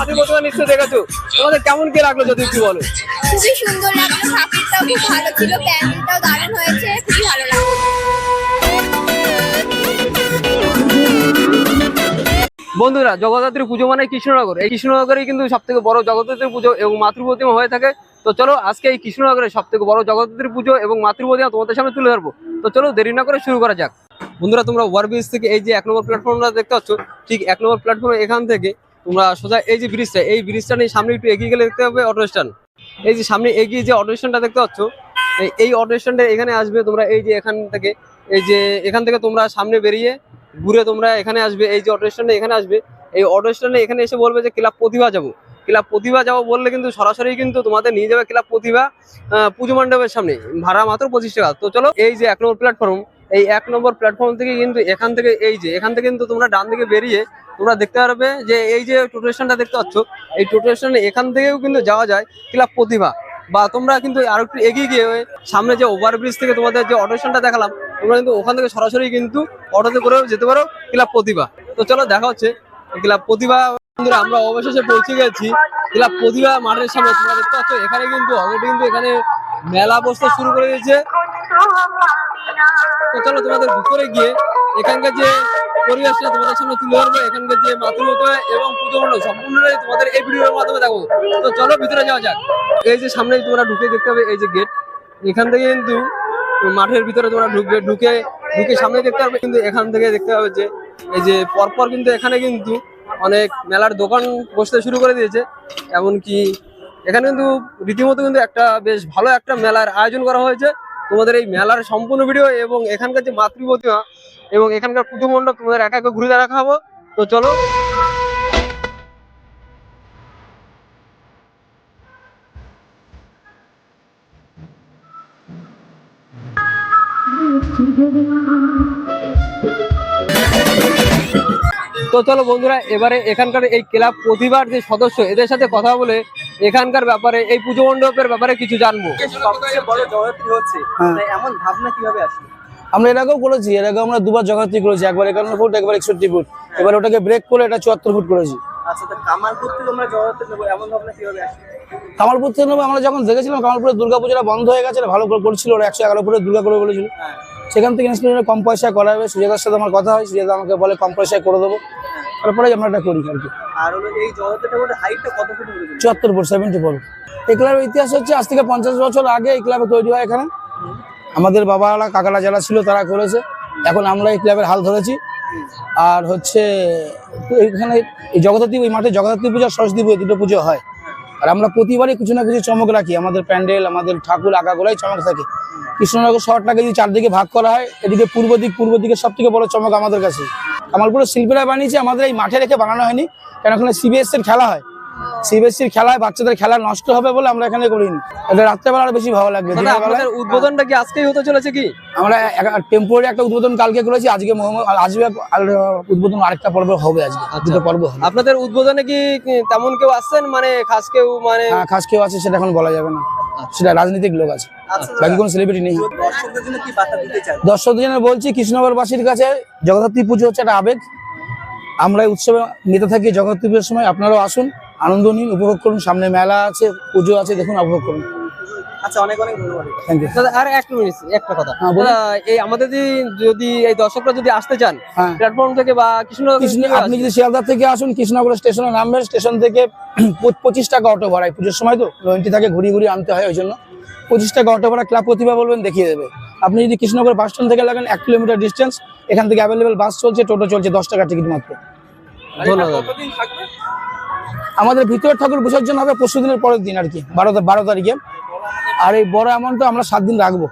মাতৃ প্রতিমা নিশ্চয় দেখেছ। তোমাদের কেমন কি লাগল যদি একটু বলো? খুবই সুন্দর লাগল ঠাকুরটাও খুব ভালো ছিল প্যান্ডেলটাও দারুণ হয়েছে খুবই ভালো লাগল। বন্ধুরা জগদ্ধাত্রী পুজো মানে কৃষ্ণনগর। এই কৃষ্ণনগরেই কিন্তু সব থেকে বড় জগদ্ধাত্রী পুজো এবং মাতৃ প্রতিমা হয়ে থাকে। তো চলো আজকে এই কৃষ্ণনগরে সব থেকে বড় জগদ্ধাত্রী পুজো এবং মাতৃ প্রতিমা তোমাদের সামনে তুলে ধরবো। তো চলো দেরি না করে শুরু করা যাক। বন্ধুরা তোমরা ওভারব্রিজ থেকে এই যে এক নম্বর প্ল্যাটফর্মটা দেখতে পাচ্ছ ঠিক এক নম্বর প্ল্যাটফর্মে এখান থেকে তোমরা সোজা এই যে ব্রিজটা এই ব্রিজটা নিয়ে সামনে একটু এগিয়ে গেলে দেখতে পাবে অটো স্ট্যান্ড এই যে সামনে এগিয়ে যে অটো স্ট্যান্ডটা দেখতে পাচ্ছ, এই- অটো স্ট্যান্ডে এখানে আসবে তোমরা এই যে এখান থেকে, এই যে এখান থেকে তোমরা সামনে বেরিয়ে ঘুরে তোমরা এখানে আসবে, এই যে অটো স্ট্যান্ডে এখানে আসবে। এই অটো স্ট্যান্ডে এখানে এসে বলবে যে ক্লাব প্রতিভা যাব। ক্লাব প্রতিভা যাব বললে কিন্তু সরাসরি কিন্তু তোমাদের নিয়ে যাবে ক্লাব প্রতিভা পুজো মণ্ডপের সামনে, ভাড়া মাত্র পঁচিশ টাকা। তো চলো এই যে এক নম্বর প্ল্যাটফর্ম এই এক নম্বর প্ল্যাটফর্ম থেকে কিন্তু এখান থেকে এই যে, এখান থেকে কিন্তু তোমরা ডান দিকে বেরিয়ে তোমরা দেখতে পারবে যে এই যে টোটো স্ট্যান্ডটা দেখতে পাচ্ছ, এই টোটো স্ট্যান্ডে এখান থেকেও কিন্তু যাওয়া যায় ক্লাব প্রতিভা। বা তোমরা কিন্তু আরও একটু এগিয়ে গিয়ে সামনে যে ওভারব্রিজ থেকে তোমাদের যে অটো স্ট্যান্ডটা দেখালাম, তোমরা কিন্তু ওখান থেকে সরাসরি কিন্তু অটোতে করেও যেতে পারো ক্লাব প্রতিভা। তো চলো দেখা হচ্ছে। ক্লাব প্রতিভা বন্ধুরা, আমরা অবশেষে পৌঁছে গেছি। ক্লাব প্রতিভা মাঠের সামনে, তোমরা দেখতে পাচ্ছ, এখানে কিন্তু অলরেডি কিন্তু এখানে মেলা বসতে শুরু করে দিয়েছে। তোমাদের ভিতরে গিয়ে এখানকার যে পরিবেশটা তোমাদের সামনে তুলে ধরবো, এখানকার যে মাতৃমতা এবং পুজো সম্পূর্ণটাই তোমাদের এই ভিডিওর মাধ্যমে দেখো। তো চলো ভিতরে যাওয়া যাক। এই যে সামনে তোমরা ঢুকে দেখতে হবে এই যে গেট এখান থেকে কিন্তু মাঠের ভিতরে তোমরা ঢুকবে, ঢুকে ঢুকে সামনে দেখতে পারবে কিন্তু এখান থেকে দেখতে পাবে যে এই যে পরপর কিন্তু এখানে কিন্তু অনেক মেলার দোকান বসতে শুরু করে দিয়েছে। এমনকি এখানে কিন্তু রীতিমতো কিন্তু একটা বেশ ভালো একটা মেলার আয়োজন করা হয়েছে। তোমাদের এই মেলার সম্পূর্ণ ভিডিও এবং এখানকার যে মাতৃ প্রতিমা এবং এখানকার পুজো তোমাদের একা একা ঘুরে দেখাবো তো চলো। তো চলো বন্ধুরা এবারে এখানকার এই ক্লাব প্রতিবার যে সদস্য এদের সাথে কথা বলে এখানকার ব্যাপারে এই পুজো মণ্ডপের ব্যাপারে কিছু জানব। সবচেয়ে বড় জগৎটি হচ্ছে? হ্যাঁ। এমন ভাবনা কীভাবে আসে আমরা এর আগেও করেছি এর আগে আমরা দুবার জগাতি করেছি একবার একান্ন ফুট একবার একষট্টি ফুট। এবার ওটাকে ব্রেক করে এটা চুয়াত্তর ফুট করেছি। আচ্ছা কামালপুর থেকে আমরা নেব এমন ভাবনা কীভাবে আসে কামালপুর থেকে নেব আমরা যখন দেখেছিলাম কামালপুরে দুর্গাপূজাটা বন্ধ হয়ে গেছে ভালো করে করছিল ওরা একশো এগারো ফুটে দুর্গা করে বলেছিল। হ্যাঁ। সেখান থেকে ইন্সপিরেশন কম পয়সা করা হবে। সুজাতার সাথে আমার কথা হয় সুজাতা আমাকে বলে কম পয়সায় করে দেবো। তারপরে আমরা এটা করি আর কি। এই চুয়াত্তর ফুট সেভেন্টি ফোর এই ক্লাবের ইতিহাস হচ্ছে আজ থেকে পঞ্চাশ বছর আগে এই ক্লাবে তৈরি হয় এখানে। আমাদের বাবারা কাকারা যারা ছিল তারা করেছে। এখন আমরা এই ক্লাবের হাল ধরেছি। আর হচ্ছে এখানে এই জগদ্ধাত্রী ওই মাঠে জগদ্ধাত্রী পূজা সরস্বতী পুজো দুটো পুজো হয়। আর আমরা প্রতিবারই কিছু না কিছু চমক রাখি। আমাদের প্যান্ডেল, আমাদের ঠাকুর আঁকাগুলাই চমক থাকে। কৃষ্ণনগর শহরটাকে যদি চারদিকে ভাগ করা হয়, এদিকে পূর্ব দিক, পূর্ব দিকে সব থেকে বড় চমক আমাদের কাছে। কামালপুরের শিল্পীরা বানিয়েছে, আমাদের এই মাঠে রেখে বানানো হয়নি। কেন ওখানে সিবিএস এর খেলা হয়? সিবিএসসির খেলায় বাচ্চাদের খেলা নষ্ট হবে বলে আমরা এখানে করিনি। এটা রাত্রেবেলা আরও বেশি ভালো লাগবে। উদ্বোধনটা কি আজকেই হতে চলেছে কি? আমরা টেম্পোরারি একটা উদ্বোধন কালকে করেছি আজকে আর উদ্বোধন আরেকটা পর্ব হবে আজকে দুটো পর্ব হবে। আপনাদের উদ্বোধনে কি তেমন কেউ আসছেন? মানে খাস কেউ মানে হ্যাঁ, খাস কেউ আছে সেটা এখন বলা যাবে না। সেটা রাজনৈতিক লোক আছে। আচ্ছা বাকি কোনো সেলিব্রিটি নেই। দর্শকদের জন্য বলছি কৃষ্ণনগরবাসীর কাছে জগদ্ধাত্রী পুজো হচ্ছে একটা আবেগ। আমরা উৎসবে মেতে থাকি জগদ্ধাত্রী পুজোর সময় আপনারাও আসুন। আনন্দ নিন উপভোগ করুন সামনে মেলা আছে পুজো আছে দেখুন উপভোগ করুন। আচ্ছা অনেক অনেক ধন্যবাদ। থ্যাংক ইউ দাদা আর মিনিট একটা কথা। হ্যাঁ, এই আমাদের যদি যদি এই দর্শকরা যদি আসতে চান হ্যাঁ। প্ল্যাটফর্ম থেকে বা কৃষ্ণ কৃষ্ণ আপনি যদি শিয়ালদা থেকে আসুন কৃষ্ণনগর স্টেশনে নামবেন স্টেশন থেকে পঁচ- পঁচিশ টাকা অটো ভাড়ায় পুজোর সময় তো থাকে ঘুরিয়ে ঘুরিয়ে আনতে হয় ওই জন্য। পঁচিশ টাকা অটো ভাড়া ক্লাব প্রতিভা বলবেন দেখিয়ে দেবে। আপনি যদি কৃষ্ণনগর বাস স্ট্যান্ড থেকে লাগেন এক কিলোমিটার ডিস্টেন্স এখান থেকে অ্যাভেলেবেল বাস চলছে টোটো চলছে দশ টাকা টিকিট মাত্র। ধন্যবাদ। আমাদের ভিতরের ঠাকুর বিসর্জন হবে পরশু দিনের পরের দিন আর কি, বারো বারো তারিখে। আর এই বড় অ্যামাউন্টটা আমরা সাত দিন রাখব।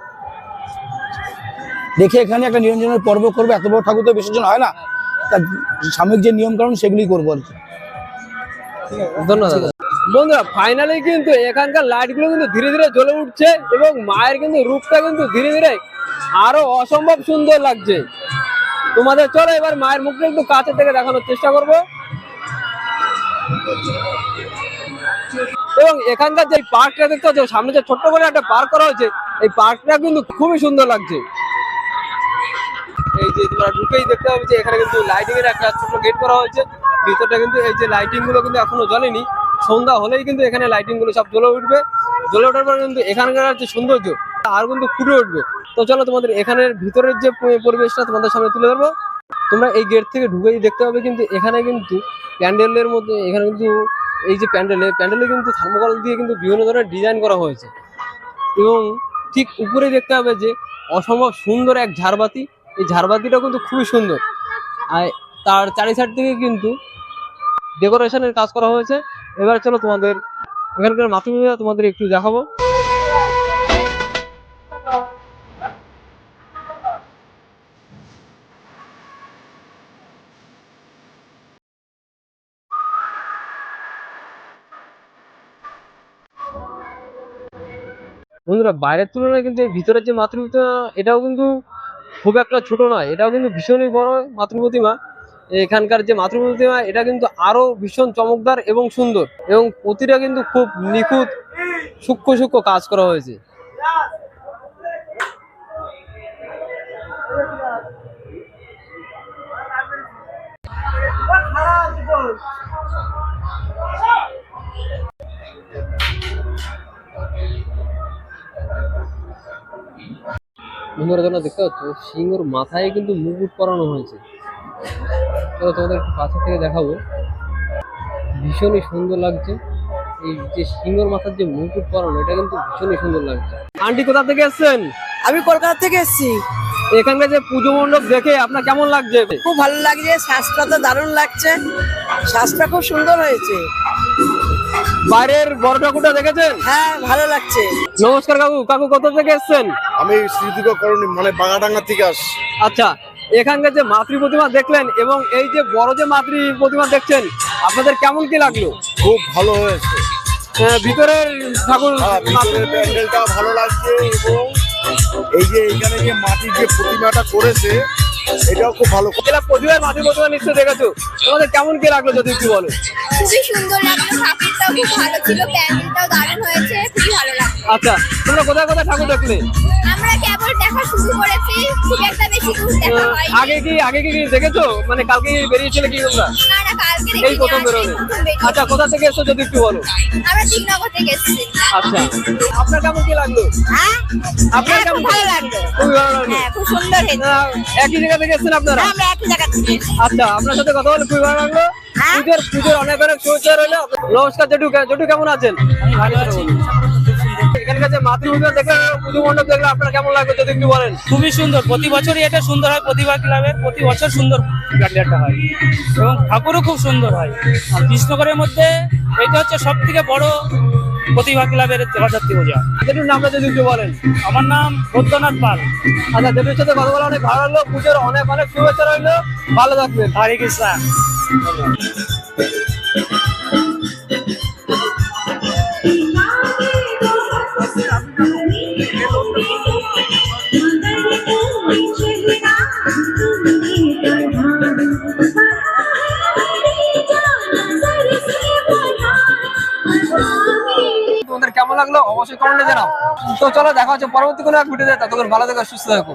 দেখে এখানে একটা নিরঞ্জনের পর্ব করব, এত বড় ঠাকুর তো বিসর্জন হয় না। তার সাময়িক যে নিয়ম কারণ সেগুলি করব আর কি। ধন্যবাদ। বন্ধুরা ফাইনালি কিন্তু এখানকার লাইটগুলো কিন্তু ধীরে ধীরে জ্বলে উঠছে এবং মায়ের কিন্তু রূপটা কিন্তু ধীরে ধীরে আরও অসম্ভব সুন্দর লাগছে। তোমাদের চলো এবার মায়ের মুখটা একটু কাছে থেকে দেখানোর চেষ্টা করব। এবং এখানকার যে পার্কটা দেখতে পাচ্ছ সামনে যে ছোট্ট করে একটা পার্ক করা হয়েছে, এই পার্কটা কিন্তু খুবই সুন্দর লাগছে। এই যে তোমরা ঢুকেই দেখতে পাবে যে এখানে কিন্তু লাইটিং এর একটা ছোট গেট করা হয়েছে। ভিতরটা কিন্তু এই যে লাইটিংগুলো কিন্তু এখনও জ্বলেনি। সন্ধ্যা হলেই কিন্তু এখানে লাইটিংগুলো সব জ্বলে উঠবে। জ্বলে ওঠার পর কিন্তু এখানকার যে সৌন্দর্য আর কিন্তু ফুটে উঠবে। তো চলো তোমাদের এখানের ভিতরের যে পরিবেশটা তোমাদের সামনে তুলে ধরবো। তোমরা এই গেট থেকে ঢুকেই দেখতে পাবে কিন্তু এখানে কিন্তু প্যান্ডেলের মধ্যে, এখানে কিন্তু এই যে প্যান্ডেলে প্যান্ডেলে কিন্তু থার্মোকল দিয়ে কিন্তু বিভিন্ন ধরনের ডিজাইন করা হয়েছে। এবং ঠিক উপরে দেখতে হবে যে অসম্ভব সুন্দর এক ঝাড়বাতি, এই ঝাড়বাতিটা কিন্তু খুবই সুন্দর। আর তার চারি সাইড থেকে কিন্তু ডেকোরেশনের কাজ করা হয়েছে। এবার চলো তোমাদের, এখানকার মাতৃভূমিটা তোমাদের একটু দেখাবো। বন্ধুরা, বাইরের তুলনায় কিন্তু ভিতরের যে মাতৃভূমিটা, এটাও কিন্তু খুব একটা ছোট নয়, এটাও কিন্তু ভীষণই বড় মাতৃপ্রতিমা। এখানকার যে মাতৃপ্রতিমা, এটা কিন্তু আরও ভীষণ চমকদার এবং সুন্দর এবং প্রতিটা কিন্তু খুব নিখুঁত, সূক্ষ্ম সূক্ষ্ম কাজ করা হয়েছে। বন্ধুরা তোমরা দেখতে পাচ্ছ সিংহর মাথায় কিন্তু মুকুট পরানো হয়েছে। তো তোমাদের একটু কাছে থেকে দেখাবো। ভীষণই সুন্দর লাগছে। এই যে সিংহর মাথার যে মুকুট পরানো এটা কিন্তু ভীষণই সুন্দর লাগছে। আন্টি কোথা থেকে এসেছেন? আমি কলকাতা থেকে এসেছি। এখানকার যে পুজো মণ্ডপ দেখে আপনার কেমন লাগছে? খুব ভালো লাগছে শ্বাসটা তো দারুণ লাগছে। শ্বাসটা খুব সুন্দর হয়েছে। বাইরের বড় ঠাকুরটা দেখেছেন? হ্যাঁ ভালো লাগছে। নমস্কার কাকু কাকু কোথা থেকে এসেছেন? আমি স্মৃতিকর করণী মানে বাগাডাঙ্গা থেকে আসছি। আচ্ছা এখানকার যে মাতৃ প্রতিমা দেখলেন এবং এই যে বড় যে মাতৃ প্রতিমা দেখছেন আপনাদের কেমন কি লাগল? খুব ভালো হয়েছে। আহ, ভিতরের ঠাকুর হ্যাঁ প্যান্ডেলটা ভালো লাগছে এবং এই যে এইখানে যে মাটির যে প্রতিমাটা করেছে এটাও খুব ভালো। এটা প্রতিবার প্রতিমা নিশ্চয় দেখেছ। তোমাদের কেমন কি লাগল যদি একটু বলো? খুবই সুন্দর লাগল ভালো ছিল দারুণ হয়েছে। আচ্ছা তোমরা কোথায় কোথায় ঠাকুর দেখলে? আমরা কেবল দেখা শুরু করেছি খুব একটা বেশি দূর দেখা হয়নি। আগে কি আগে কি দেখেছ? মানে কালকে বেরিয়েছিলে কি তোমরা? না না কালকে এই প্রথম বেরোলে আচ্ছা কোথা থেকে এসছো যদি একটু বলো? আমরা তিননগর থেকে এসেছি। আচ্ছা। আপনার কেমন কি লাগল? হ্যাঁ? আপনার হ্যাঁ, কেমন খুব ভালো লাগল। খুবই ভালো লাগল। হ্যাঁ খুব সুন্দর একই জায়গা থেকে এসেছেন আপনারা? আমরা একই জায়গা থেকে আচ্ছা আপনার সাথে কথা বলে খুবই ভালো লাগল। পুজোর পুজোর অনেক অনেক শুভেচ্ছা রইল। নমস্কার জটু জটু কেমন আছেন? ভালো আছি। এখানকার যে দেখলেন পুজো মণ্ডপ দেখলে আপনার কেমন লাগল যদি একটু বলেন? খুবই সুন্দর। প্রতি বছরই এটা সুন্দর হয় প্রতিভা ক্লাবের প্রতি বছর সুন্দর প্যান্ডেলটা হয়। এবং ঠাকুরও খুব সুন্দর হয়। আর কৃষ্ণগড়ের মধ্যে এটা হচ্ছে সব থেকে বড় প্রতিভা ক্লাবের জগদ্ধাত্রী পূজা। জেঠুর নামটা যদি একটু বলেন। আমার নাম বৈদ্যনাথ পাল। আচ্ছা জেঠুর সাথে কথা বলে অনেক ভালো লাগল। পুজোর অনেক অনেক শুভেচ্ছা রইল। ভালো থাকবেন। হরে কৃষ্ণা। তোমাদের কেমন লাগল? অবশ্যই কমেন্টে জানাও। তো চলো, দেখা হচ্ছে পরবর্তী কোনো এক ভিডিওতে ততক্ষণ ভালো থেকো, সুস্থ থাকো।